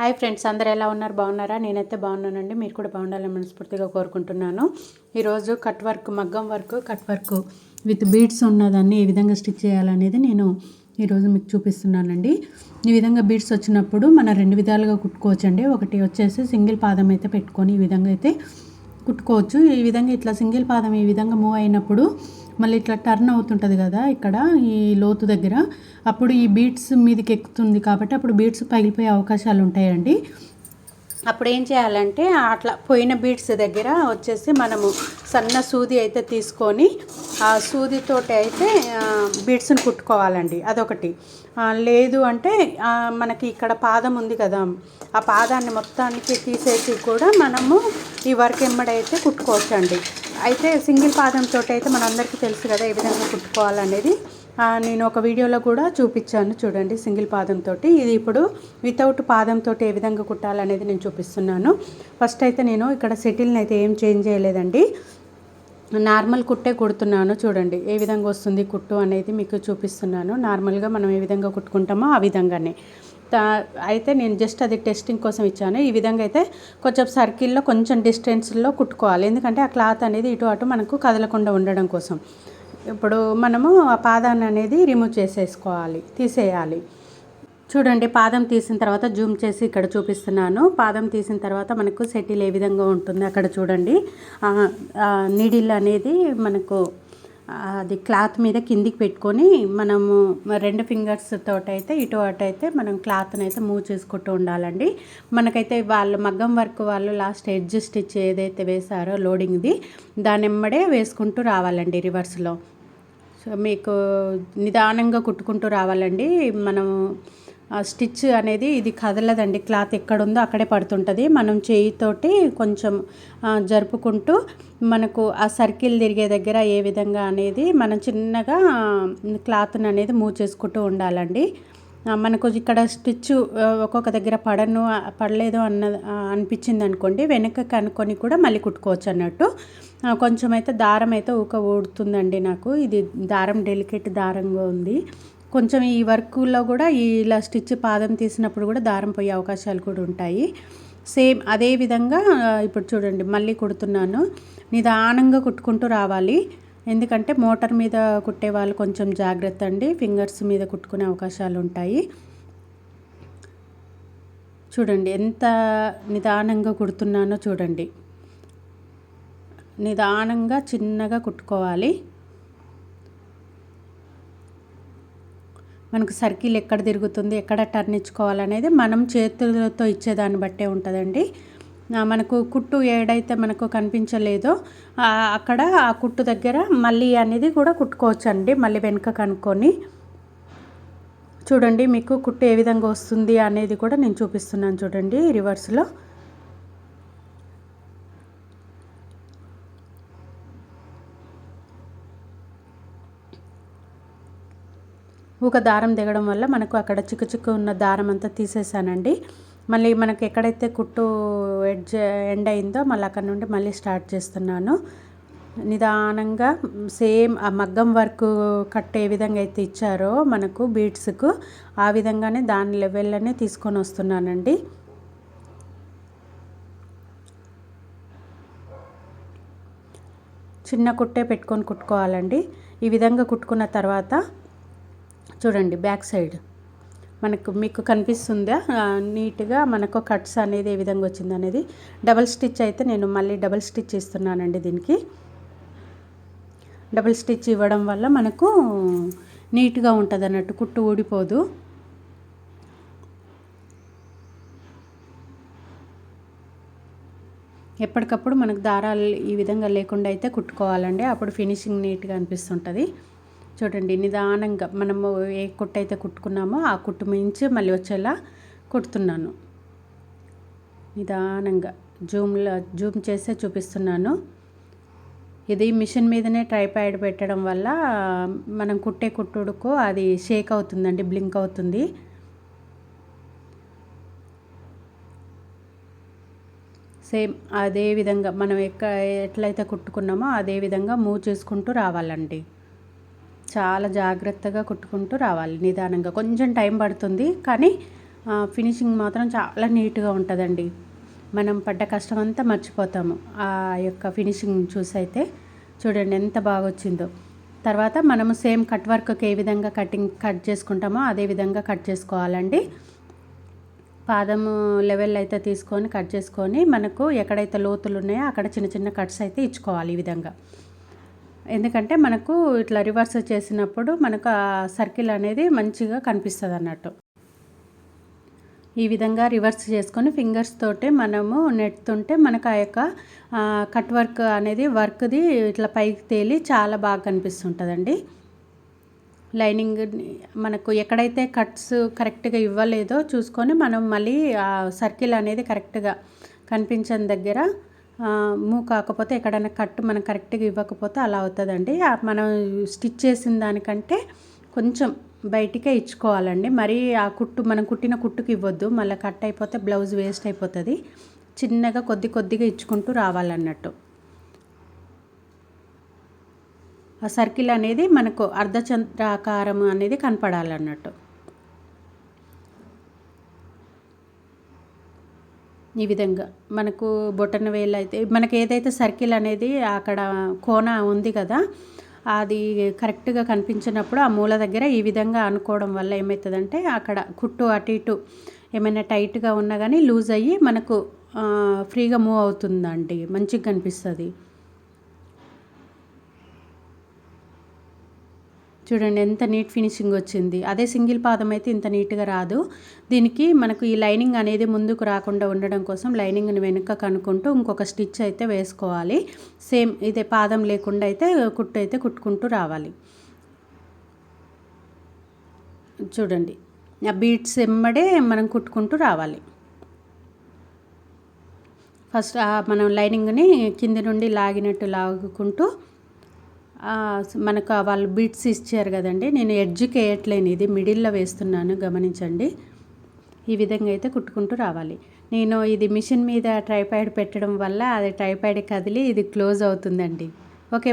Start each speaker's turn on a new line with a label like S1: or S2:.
S1: Hi friends అందరు ఎలా ఉన్నారు? బాగున్నారా? నేనైతే బాగున్నానండి. మీరు కూడా బాగుండాలని మనస్ఫూర్తిగా కోరుకుంటున్నాను. ఈరోజు కట్ వర్క్ మగ్గం work cut work with beads ఉన్నదాన్ని ఏ విధంగా స్టిచ్ చేయాలనేది నేను ఈరోజు మీకు చూపిస్తున్నానండి. ఈ విధంగా బీడ్స్ వచ్చినప్పుడు మనం రెండు విధాలుగా కుట్టుకోవచ్చండి. ఒకటి వచ్చేసి సింగిల్ పాదం అయితే పెట్టుకొని ఈ విధంగా అయితే కుట్టుకోవచ్చు. ఈ విధంగా ఇట్లా సింగిల్ పాదం ఈ విధంగా మూవ్ అయినప్పుడు మళ్ళీ ఇట్లా టర్న్ అవుతుంటుంది కదా ఇక్కడ ఈ లోతు దగ్గర. అప్పుడు ఈ బీట్స్ మీదకి ఎక్కుతుంది కాబట్టి అప్పుడు బీట్స్ పగిలిపోయే అవకాశాలు ఉంటాయండి అప్పుడు ఏం చేయాలంటే అట్లా పోయిన బీడ్స్ దగ్గర వచ్చేసి మనము సన్న సూది అయితే తీసుకొని ఆ సూదితోటి అయితే బీడ్స్ని కుట్టుకోవాలండి. అదొకటి. లేదు అంటే మనకి ఇక్కడ పాదం ఉంది కదా ఆ పాదాన్ని మొత్తానికి తీసేసి కూడా మనము ఈ వర్క్ ఎమ్మడైతే కుట్టుకోవచ్చండి. అయితే సింగిల్ పాదంతో అయితే మనందరికీ తెలుసు కదా ఏ విధంగా కుట్టుకోవాలనేది. నేను ఒక వీడియోలో కూడా చూపించాను చూడండి సింగిల్ పాదంతో ఇది ఇప్పుడు వితౌట్ పాదంతో ఏ విధంగా కుట్టాలనేది నేను చూపిస్తున్నాను. ఫస్ట్ అయితే నేను ఇక్కడ సెటిల్ని అయితే ఏం చేంజ్ చేయలేదండి. నార్మల్ కుట్టే కుడుతున్నాను చూడండి. ఏ విధంగా వస్తుంది కుట్టు అనేది మీకు చూపిస్తున్నాను. నార్మల్గా మనం ఏ విధంగా కుట్టుకుంటామో ఆ విధంగానే. అయితే నేను జస్ట్ అది టెస్టింగ్ కోసం ఇచ్చాను. ఈ విధంగా అయితే కొంచెం సర్కిల్లో కొంచెం డిస్టెన్స్లో కుట్టుకోవాలి. ఎందుకంటే ఆ క్లాత్ అనేది ఇటు అటు మనకు కదలకుండా ఉండడం కోసం. ఇప్పుడు మనము ఆ పాదాన్ని అనేది రిమూవ్ చేసేసుకోవాలి తీసేయాలి. చూడండి పాదం తీసిన తర్వాత జూమ్ చేసి ఇక్కడ చూపిస్తున్నాను. పాదం తీసిన తర్వాత మనకు సెటిల్ ఏ విధంగా ఉంటుంది అక్కడ చూడండి. నీడిల్ అనేది మనకు అది క్లాత్ మీద కిందికి పెట్టుకొని మనము రెండు ఫింగర్స్ తోటైతే ఇటు అటు అయితే మనం క్లాత్ని అయితే మూవ్ చేసుకుంటూ ఉండాలండి. మనకైతే వాళ్ళు మగ్గం వర్క్ వాళ్ళు లాస్ట్ ఎడ్జ్ స్టిచ్ ఏదైతే వేశారో లోడింగ్ది దాని ఎమ్మడే వేసుకుంటూ రావాలండి రివర్స్లో. సో మీకు నిదానంగా కుట్టుకుంటూ రావాలండి. మనము స్టిచ్ అనేది ఇది కదలదండి. క్లాత్ ఎక్కడ ఉందో అక్కడే పడుతుంటుంది. మనం చేయితోటి కొంచెం జరుపుకుంటూ మనకు ఆ సర్కిల్ తిరిగే దగ్గర ఏ విధంగా అనేది మనం చిన్నగా క్లాత్ని అనేది మూవ్ చేసుకుంటూ ఉండాలండి. మనకు ఇక్కడ స్టిచ్ ఒక్కొక్క దగ్గర పడను పడలేదు అన్న అనిపించింది అనుకోండి వెనక కనుక్కొని కూడా మళ్ళీ కుట్టుకోవచ్చు అన్నట్టు. కొంచెం అయితే దారం అయితే ఊక ఊడుతుందండి నాకు. ఇది దారం డెలికేట్ దారంగా ఉంది. కొంచెం ఈ వర్క్లో కూడా ఇలా స్టిచ్ పాదం తీసినప్పుడు కూడా దారం పోయే అవకాశాలు కూడా ఉంటాయి. సేమ్ అదే విధంగా ఇప్పుడు చూడండి మళ్ళీ కుడుతున్నాను. నిదానంగా కుట్టుకుంటూ రావాలి. ఎందుకంటే మోటార్ మీద కుట్టే వాళ్ళు కొంచెం జాగ్రత్త అండి. ఫింగర్స్ మీద కుట్టుకునే అవకాశాలు ఉంటాయి. చూడండి ఎంత నిదానంగా కుడుతున్నానో చూడండి. నిదానంగా చిన్నగా కుట్టుకోవాలి. మనకు సర్కిల్ ఎక్కడ తిరుగుతుంది ఎక్కడ టర్న్ ఇచ్చుకోవాలనేది మనం చేతులతో ఇచ్చేదాన్ని బట్టే ఉంటుందండి. మనకు కుట్టు ఏడైతే మనకు కనిపించలేదో అక్కడ ఆ కుట్టు దగ్గర మళ్ళీ అనేది కూడా కుట్టుకోవచ్చండి మళ్ళీ వెనుక కనుక్కొని. చూడండి మీకు కుట్టు ఏ విధంగా వస్తుంది అనేది కూడా నేను చూపిస్తున్నాను చూడండి రివర్స్లో ఒక దారం దిగడం వల్ల మనకు అక్కడ చిక్కు చిక్కు ఉన్న దారం అంతా తీసేసానండి. మళ్ళీ మనకి ఎక్కడైతే కుట్టు ఎడ్జ్ ఎండ్ అయిందో మళ్ళీ అక్కడ నుండి మళ్ళీ స్టార్ట్ చేస్తున్నాను. నిదానంగా సేమ్ ఆ మగ్గం వర్క్ కట్ ఏ విధంగా అయితే ఇచ్చారో మనకు బీట్స్కు ఆ విధంగానే దాని లెవెల్లోనే తీసుకొని వస్తున్నానండి. చిన్న కుట్టే పెట్టుకొని కుట్టుకోవాలండి. ఈ విధంగా కుట్టుకున్న తర్వాత చూడండి బ్యాక్ సైడ్. మనకు మీకు కనిపిస్తుందా? నీట్గా మనకు కట్స్ అనేది ఏ విధంగా వచ్చింది అనేది. డబల్ స్టిచ్ అయితే నేను మళ్ళీ డబల్ స్టిచ్ ఇస్తున్నానండి దీనికి. డబల్ స్టిచ్ ఇవ్వడం వల్ల మనకు నీట్గా ఉంటుంది అన్నట్టు కుట్టు ఊడిపోదు. ఎప్పటికప్పుడు మనకు దారాలు ఈ విధంగా లేకుండా అయితే కుట్టుకోవాలండి. అప్పుడు ఫినిషింగ్ నీట్గా అనిపిస్తుంటుంది. చూడండి నిదానంగా మనము ఏ కుట్టు అయితే కుట్టుకున్నామో ఆ కుట్టు మించి మళ్ళీ వచ్చేలా కుడుతున్నాను. నిదానంగా జూమ్లో జూమ్ చేసే చూపిస్తున్నాను. ఇది మిషన్ మీదనే ట్రైపాడ్ పెట్టడం వల్ల మనం కుట్టే కుట్టుడుకు అది షేక్ అవుతుందండి బ్లింక్ అవుతుంది. సేమ్ అదే విధంగా మనం ఎక్క ఎట్లయితే కుట్టుకున్నామో అదే విధంగా మూవ్ చేసుకుంటూ రావాలండి. చాలా జాగ్రత్తగా కుట్టుకుంటూ రావాలి నిదానంగా. కొంచెం టైం పడుతుంది కానీ ఫినిషింగ్ మాత్రం చాలా నీట్గా ఉంటుందండి. మనం పడ్డ కష్టం అంతా మర్చిపోతాము. ఆ యొక్క ఫినిషింగ్ చూసైతే చూడండి ఎంత బాగా వచ్చిందో. తర్వాత మనము సేమ్ కట్ వర్క్కి ఏ విధంగా కటింగ్ కట్ చేసుకుంటామో అదే విధంగా కట్ చేసుకోవాలండి. పాదము లెవెల్ అయితే తీసుకొని కట్ చేసుకొని మనకు ఎక్కడైతే లోతులు ఉన్నాయో అక్కడ చిన్న చిన్న కట్స్ అయితే ఇచ్చుకోవాలి ఈ విధంగా. ఎందుకంటే మనకు ఇట్లా రివర్స్ చేసినప్పుడు మనకు ఆ సర్కిల్ అనేది మంచిగా కనిపిస్తుంది అన్నట్టు ఈ విధంగా రివర్స్ చేసుకొని ఫింగర్స్ తోటి మనము నెట్టుతుంటే మనకు ఆ యొక్క కట్ వర్క్ అనేది వర్క్ది ఇట్లా పైకి తేలి చాలా బాగా కనిపిస్తుంటుందండి. లైనింగ్ మనకు ఎక్కడైతే కట్స్ కరెక్ట్గా ఇవ్వలేదో చూసుకొని మనం మళ్ళీ ఆ సర్కిల్ అనేది కరెక్ట్గా కనిపించని దగ్గర మూ కాకపోతే ఎక్కడైనా కట్ మనం కరెక్ట్గా ఇవ్వకపోతే అలా అవుతుందండి. మనం స్టిచ్ చేసిన దానికంటే కొంచెం బయటికే ఇచ్చుకోవాలండి. మరి ఆ కుట్టు మనం కుట్టిన కుట్టుకి ఇవ్వద్దు. మళ్ళీ కట్ అయిపోతే బ్లౌజ్ వేస్ట్ అయిపోతుంది. చిన్నగా కొద్ది కొద్దిగా ఇచ్చుకుంటూ రావాలన్నట్టు. ఆ సర్కిల్ అనేది మనకు అర్ధచంద్రాకారం అనేది కనపడాలన్నట్టు. ఈ విధంగా. మనకు బొటన వేలు అయితే మనకి ఏదైతే సర్కిల్ అనేది అక్కడ కోన ఉంది కదా అది కరెక్ట్గా కనిపించినప్పుడు ఆ మూల దగ్గర ఈ విధంగా అనుకోవడం వల్ల ఏమవుతుందంటే అక్కడ కుట్టు అటు ఇటు ఏమైనా టైట్గా ఉన్నా కానీ లూజ్ అయ్యి మనకు ఫ్రీగా మూవ్ అవుతుందండి. మంచిగా కనిపిస్తుంది. చూడండి ఎంత నీట్ ఫినిషింగ్ వచ్చింది. అదే సింగిల్ పాదం అయితే ఇంత నీట్గా రాదు. దీనికి మనకు ఈ లైనింగ్ అనేది ముందుకు రాకుండా ఉండడం కోసం లైనింగ్ని వెనుక కనుక్కుంటూ ఇంకొక స్టిచ్ అయితే వేసుకోవాలి. సేమ్ ఇదే పాదం లేకుండా అయితే కుట్టు అయితే కుట్టుకుంటూ రావాలి. చూడండి ఆ బీట్స్ ఎమ్మడే మనం కుట్టుకుంటూ రావాలి. ఫస్ట్ మనం లైనింగ్ని కింది నుండి లాగినట్టు లాగుకుంటూ మనకు వాళ్ళు బిట్స్ ఇచ్చారు కదండి. నేను ఎడ్జ్కి వేయట్లేను ఇది మిడిల్లో వేస్తున్నాను. గమనించండి. ఈ విధంగా అయితే కుట్టుకుంటూ రావాలి. నేను ఇది మిషన్ మీద ట్రైపాడ్ పెట్టడం వల్ల అది ట్రైపాడ్ కదిలి ఇది క్లోజ్ అవుతుందండి. ఓకే